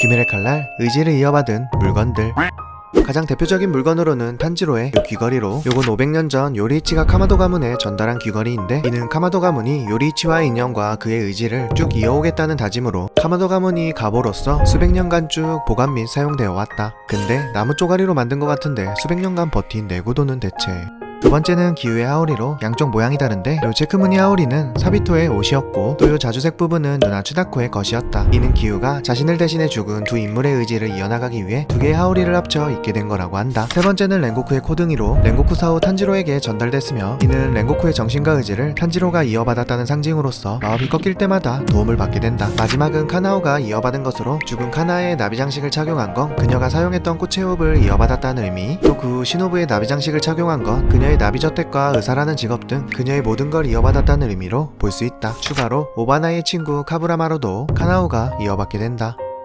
귀멸의 칼날, 의지를 이어받은 물건들. 가장 대표적인 물건으로는 탄지로의 요 귀걸이로 요건 500년 전 요리이치가 카마도 가문에 전달한 귀걸이인데 이는 카마도 가문이 요리이치와의 인연과 그의 의지를 쭉 이어오겠다는 다짐으로 카마도 가문이 가보로서 수백 년간 쭉 보관 및 사용되어 왔다. 근데 나무 쪼가리로 만든 것 같은데 수백 년간 버틴 내구도는 대체 두 번째는 기우의 하오리로 양쪽 모양이 다른데 요 체크무늬 하오리는 사비토의 옷이었고 또 요 자주색 부분은 누나 추다코의 것이었다. 이는 기우가 자신을 대신해 죽은 두 인물의 의지를 이어나가기 위해 두 개의 하오리를 합쳐 입게 된 거라고 한다. 세 번째는 랭고쿠의 코등이로 랭고쿠 사후 탄지로에게 전달됐으며 이는 랭고쿠의 정신과 의지를 탄지로가 이어받았다는 상징으로서 마음이 꺾일 때마다 도움을 받게 된다. 마지막은 카나오가 이어받은 것으로 죽은 카나의 나비 장식을 착용한 건 그녀가 사용했던 꽃의 호흡을 이어받았다는 의미 또그후 시노부의 나비 장식을 착용한 건 그녀의 나비 저택과 의사라는 직업 등 그녀의 모든 걸 이어받았다는 의미로 볼 수 있다. 추가로 오바나의 친구 카브라마로도 카나오가 이어받게 된다.